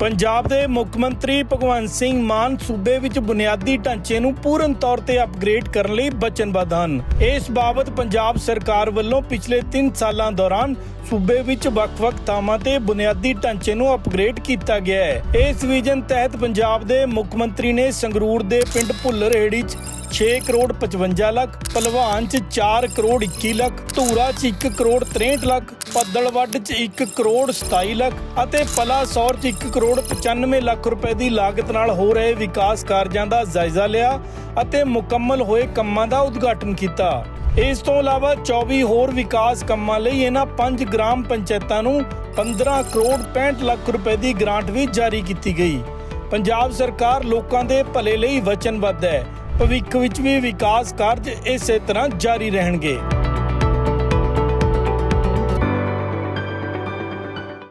ਪੰਜਾਬ ਦੇ ਮੁੱਖ ਮੰਤਰੀ ਭਗਵੰਤ ਸਿੰਘ ਮਾਨ ਸੂਬੇ ਵਿੱਚ ਬੁਨਿਆਦੀ ਢਾਂਚੇ ਨੂੰ ਪੂਰਨ ਤੌਰ ਤੇ ਅਪਗ੍ਰੇਡ ਕਰਨ ਲਈ ਵਚਨਬੱਧ ਹਨ। ਇਸ ਬਾਬਤ ਪੰਜਾਬ ਸਰਕਾਰ ਵੱਲੋਂ ਪਿਛਲੇ 3 ਸਾਲਾਂ ਦੌਰਾਨ ਸੂਬੇ ਵਿੱਚ ਵੱਖ-ਵੱਖ ਥਾਵਾਂ ਤੇ ਬੁਨਿਆਦੀ ਢਾਂਚੇ ਨੂੰ ਅਪਗ੍ਰੇਡ ਕੀਤਾ ਗਿਆ ਹੈ। ਇਸ ਵਿਜ਼ਨ ਤਹਿਤ ਪੰਜਾਬ ਦੇ ਮੁੱਖ ਮੰਤਰੀ ਨੇ ਸੰਗਰੂਰ ਦੇ ਪਿੰਡ ਭੁੱਲਰ ਹੇੜੀ 'ਚ 6 ਕਰੋੜ 55 ਲੱਖ ਭਲਵਾਨ 'ਚ 4 ਕਰੋੜ 21 ਲੱਖ, ਧੂਰਾ 'ਚ 1 ਕਰੋੜ 63 ਲੱਖ ਪੱਦਲਵੱਡ 'ਚ 1 ਕਰੋੜ 27 ਲੱਖ ਅਤੇ ਪਲਾਸੌਰ 'ਚ 1 ਕਰੋੜ 95 ਲੱਖ ਰੁਪਏ ਦੀ ਲਾਗਤ ਨਾਲ ਹੋ ਰਹੇ ਵਿਕਾਸ ਕਾਰਜਾਂ ਦਾ ਜਾਇਜ਼ਾ ਲਿਆ ਅਤੇ ਮੁਕੰਮਲ ਹੋਏ ਕੰਮਾਂ ਦਾ ਉਦਘਾਟਨ ਕੀਤਾ। ਇਸ ਤੋਂ ਇਲਾਵਾ 24 ਹੋਰ ਵਿਕਾਸ ਕੰਮਾਂ ਲਈ ਇਹਨਾਂ ਪੰਜ ਗ੍ਰਾਮ ਪੰਚਾਇਤਾਂ ਨੂੰ 15 ਕਰੋੜ 65 ਲੱਖ ਰੁਪਏ ਦੀ ਗ੍ਰਾਂਟ ਵੀ ਜਾਰੀ ਕੀਤੀ ਗਈ। ਪੰਜਾਬ ਸਰਕਾਰ ਲੋਕਾਂ ਦੇ ਭਲੇ ਲਈ ਵਚਨਬੱਧ ਹੈ। ਭਵਿੱਖ ਵਿੱਚ ਵੀ ਵਿਕਾਸ ਕਾਰਜ ਇਸੇ ਤਰ੍ਹਾਂ ਜਾਰੀ ਰਹਿਣਗੇ।